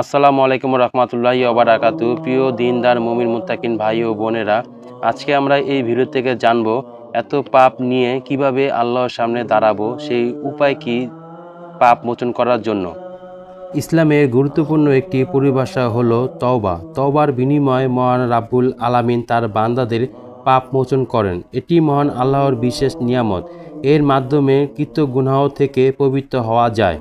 আসসালামু আলাইকুম রহমতুল্লাহি ওবারাকাতু প্রিয় দিনদার মুমিন মুত্তাকিন ভাই ও বোনেরা, আজকে আমরা এই ভিডিও থেকে জানব এত পাপ নিয়ে কীভাবে আল্লাহর সামনে দাঁড়াবো, সেই উপায় কি পাপ মোচন করার জন্য? ইসলামের গুরুত্বপূর্ণ একটি পরিভাষা হলো তওবা। তওবার বিনিময়ে মহান রাব্বুল আলামিন তার বান্দাদের পাপ মোচন করেন। এটি মহান আল্লাহর বিশেষ নিয়ামত। এর মাধ্যমে কৃত গুনাহ থেকে পবিত্র হওয়া যায়।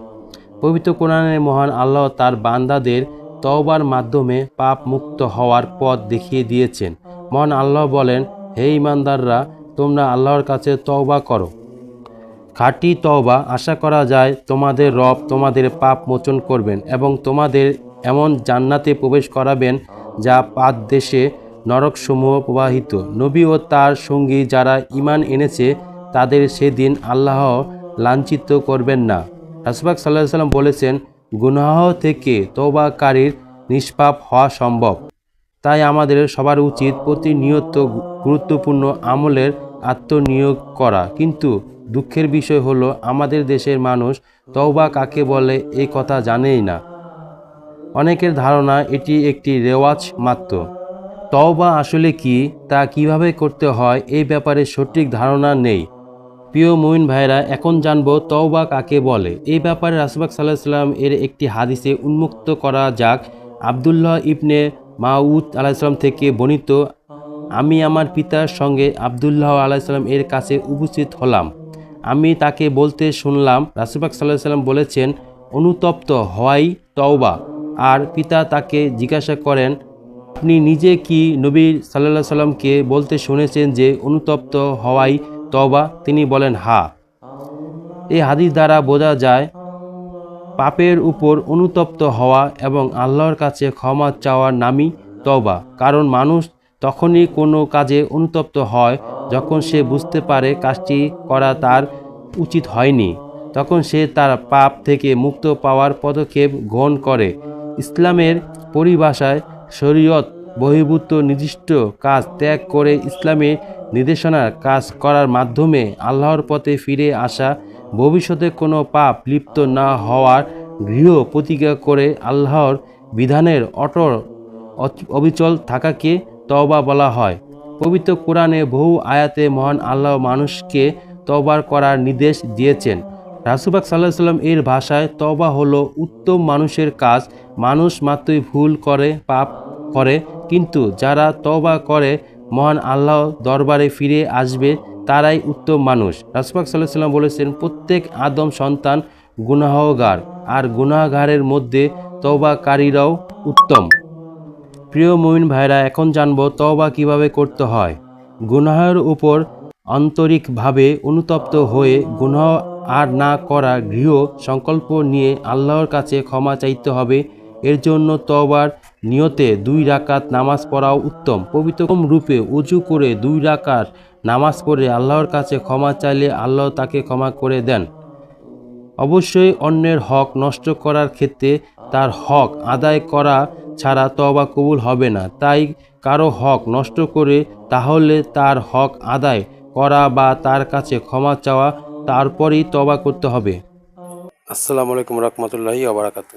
পবিত্র কোরআনে মহান আল্লাহ তার বান্দাদের তওবার মাধ্যমে পাপ মুক্ত হওয়ার পথ দেখিয়ে দিয়েছেন। মহান আল্লাহ বলেন, হে ইমানদাররা তোমরা আল্লাহর কাছে তওবা করো। খাঁটি তওবা আশা করা যায় তোমাদের রব তোমাদের পাপ মোচন করবেন এবং তোমাদের এমন জান্নাতে প্রবেশ করাবেন যা পাদ দেশে নরকসমূহ প্রবাহিত। নবী ও তার সঙ্গী যারা ইমান এনেছে, তাদের সেদিন আল্লাহ লাঞ্ছিত করবেন না। রাসবাক সাল্লাহ সাল্লাম বলেছেন, গুনাহ থেকে তৌবাকারীর নিষ্পাপ হওয়া সম্ভব। তাই আমাদের সবার উচিত প্রতিনিয়ত গুরুত্বপূর্ণ আমলের আত্মনিয়োগ করা। কিন্তু দুঃখের বিষয় হলো, আমাদের দেশের মানুষ তওবা কাকে বলে এই কথা জানেই না। অনেকের ধারণা এটি একটি রেওয়াজ মাত্র। তওবা আসলে কি, তা কীভাবে করতে হয় এই ব্যাপারে সঠিক ধারণা নেই। প্রিয় মুমিন ভাইরা, এখন জানব তওবা কাকে বলে। এই ব্যাপারে রাসবাক সাল্লাহ সাল্লাম এর একটি হাদিসে উন্মুক্ত করা যাক। আবদুল্লাহ ইবনে মাউদ আলাইসাল্লাম থেকে বর্ণিত, আমি আমার পিতার সঙ্গে আবদুল্লাহ আলাইসাল্লাম এর কাছে উপস্থিত হলাম। আমি তাকে বলতে শুনলাম রাসুবাক সাল্লাহ সাল্লাম বলেছেন, অনুতপ্ত হওয়াই তওবা। আর পিতা তাকে জিজ্ঞাসা করেন, আপনি নিজে কি নবী সাল্লাহ সাল্লামকে বলতে শুনেছেন যে অনুতপ্ত হওয়াই তওবা, তিনি বলেন, হা। এই হাদিস দ্বারা বোঝা যায়, পাপের উপর অনুতপ্ত হওয়া এবং আল্লাহর কাছে ক্ষমা চাওয়ার নামই তওবা। কারণ মানুষ তখনই কোনো কাজে অনুতপ্ত হয় যখন সে বুঝতে পারে কাজটি করা তার উচিত হয়নি। তখন সে তার পাপ থেকে মুক্ত পাওয়ার পদক্ষেপ গ্রহণ করে। ইসলামের পরিভাষায় শরীয়ত বহির্ভূত নির্দিষ্ট কাজ ত্যাগ করে ইসলামের নির্দেশনার কাজ করার মাধ্যমে আল্লাহর পথে ফিরে আসা, ভবিষ্যতে কোনো পাপ লিপ্ত না হওয়ার গৃহ প্রতিজ্ঞা করে আল্লাহর বিধানের অটল অবিচল থাকাকে তওবা বলা হয়। পবিত্র কোরআনে বহু আয়াতে মহান আল্লাহ মানুষকে তওবার করার নির্দেশ দিয়েছেন। রাসুবাক সাল্লাহ সাল্লাম এর ভাষায় তবা হলো উত্তম মানুষের কাজ। মানুষ মাত্রই ভুল করে, পাপ করে কিন্তু যারা তওবা করে, মহান আল্লাহ দরবারে ফিরে আসবে, তারাই উত্তম মানুষ। রাসুবাক সাল্লাহ সাল্লাম বলেছেন, প্রত্যেক আদম সন্তান গুনাহগার, আর গুনাহগারের মধ্যে তওবাকারীরাও উত্তম। প্রিয় মুমিন ভাইরা, এখন জানব তবা কীভাবে করতে হয়। গুনাহের উপর আন্তরিকভাবে অনুতপ্ত হয়ে গুনাহ আর না করা গৃহ সংকল্প নিয়ে আল্লাহর কাছে ক্ষমা চাইতে হবে এর জন্য তওবার নিয়তে দুই রাকাত নামাজ পড়াও উত্তম। পবিত্র রূপে উজু করে দুই রাকাত নামাজ পড়ে আল্লাহর কাছে ক্ষমা চাইলে আল্লাহ তাকে ক্ষমা করে দেন। অবশ্যই অন্যের হক নষ্ট করার ক্ষেত্রে তার হক আদায় করা ছাড়া তবা কবুল হবে না। তাই কারও হক নষ্ট করে তাহলে তার হক আদায় করা বা তার কাছে ক্ষমা চাওয়া তারপরেই তবা করতে হবে। আসসালামু আলাইকুম রহমতুল্লাহি আবরাকাতু